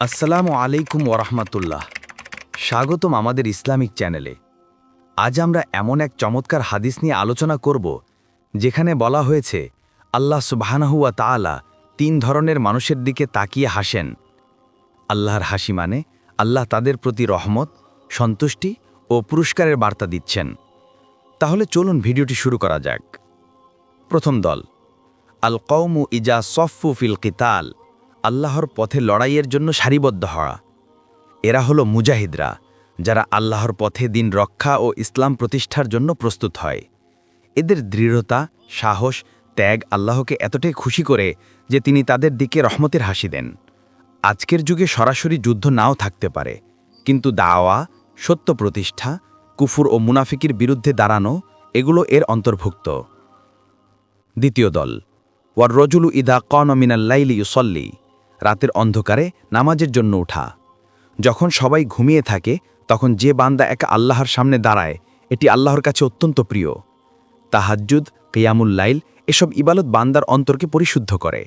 আসসালামু আলাইকুম ওরহমাতুল্লাহ স্বাগতম আমাদের ইসলামিক চ্যানেলে। আজ আমরা এমন এক চমৎকার হাদিস নিয়ে আলোচনা করব, যেখানে বলা হয়েছে, আল্লাহ সুবাহানহুয়া তাআলা তিন ধরনের মানুষের দিকে তাকিয়ে হাসেন। আল্লাহর হাসি মানে আল্লাহ তাদের প্রতি রহমত, সন্তুষ্টি ও পুরস্কারের বার্তা দিচ্ছেন। তাহলে চলুন ভিডিওটি শুরু করা যাক। প্রথম দল আল কৌমু ইজা সফু ফিল কিতাল। আল্লাহর পথে লড়াইয়ের জন্য সারিবদ্ধ হওয়া। এরা হলো মুজাহিদরা, যারা আল্লাহর পথে দিন রক্ষা ও ইসলাম প্রতিষ্ঠার জন্য প্রস্তুত হয়। এদের দৃঢ়তা, সাহস, ত্যাগ আল্লাহকে এতটাই খুশি করে যে তিনি তাদের দিকে রহমতের হাসি দেন। আজকের যুগে সরাসরি যুদ্ধ নাও থাকতে পারে, কিন্তু দাওয়া, সত্য প্রতিষ্ঠা, কুফুর ও মুনাফিকির বিরুদ্ধে দাঁড়ানো, এগুলো এর অন্তর্ভুক্ত। দ্বিতীয় দল ওয়ার রজুলু ইদা কন মিনাল্লাইলি ইউসল্লি। রাতের অন্ধকারে নামাজের জন্য উঠা। যখন সবাই ঘুমিয়ে থাকে, তখন যে বান্দা একা আল্লাহর সামনে দাঁড়ায়, এটি আল্লাহর কাছে অত্যন্ত প্রিয়। তাহাজ্জুদ, কেয়ামুল লাইল এসব ইবালত বান্দার অন্তরকে পরিশুদ্ধ করে।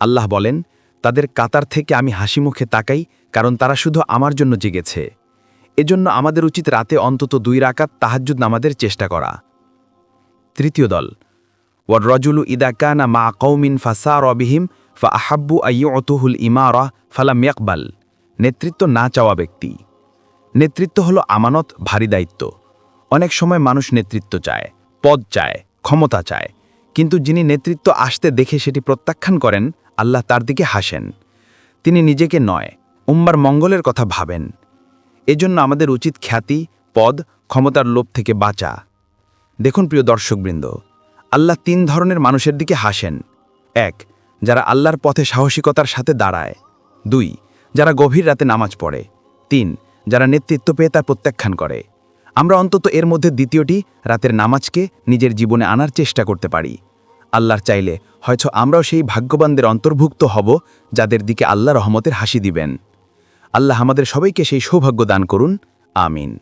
আল্লাহ বলেন, তাদের কাতার থেকে আমি হাসি মুখে তাকাই, কারণ তারা শুধু আমার জন্য জেগেছে। এজন্য আমাদের উচিত রাতে অন্তত দুই রাকাত তাহাজ্জুদ নামাদের চেষ্টা করা। তৃতীয় দল ওয়ার রজুলু ইদা কানা মা কৌমিন ফাসা রবিহিম ফা আহাব্বু আইয়তুহুল ইমারা ফালাম ইয়াকবাল নেতৃত্ব না চাওয়া ব্যক্তি। নেতৃত্ব হলো আমানত, ভারী দায়িত্ব। অনেক সময় মানুষ নেতৃত্ব চায়, পদ চায়, ক্ষমতা চায়। কিন্তু যিনি নেতৃত্ব আসতে দেখে সেটি প্রত্যাখ্যান করেন, আল্লাহ তার দিকে হাসেন। তিনি নিজেকে নয়, উম্মার মঙ্গলের কথা ভাবেন। এজন্য আমাদের উচিত খ্যাতি, পদ, ক্ষমতার লোভ থেকে বাঁচা। দেখুন প্রিয় দর্শকবৃন্দ, আল্লাহ তিন ধরনের মানুষের দিকে হাসেন। এক যারা আল্লাহর পথে সাহসিকতার সাথে দাঁড়ায়। দুই, যারা গভীর রাতে নামাজ পড়ে। তিন, যারা নেতৃত্ব পেয়ে তার প্রত্যাখ্যান করে। আমরা অন্তত এর মধ্যে দ্বিতীয়টি রাতের নামাজকে নিজের জীবনে আনার চেষ্টা করতে পারি। আল্লাহর চাইলে হয়তো আমরাও সেই ভাগ্যবানদের অন্তর্ভুক্ত হব যাদের দিকে আল্লাহ রহমতের হাসি দিবেন। আল্লাহ আমাদের সবাইকে সেই সৌভাগ্য দান করুন। আমিন।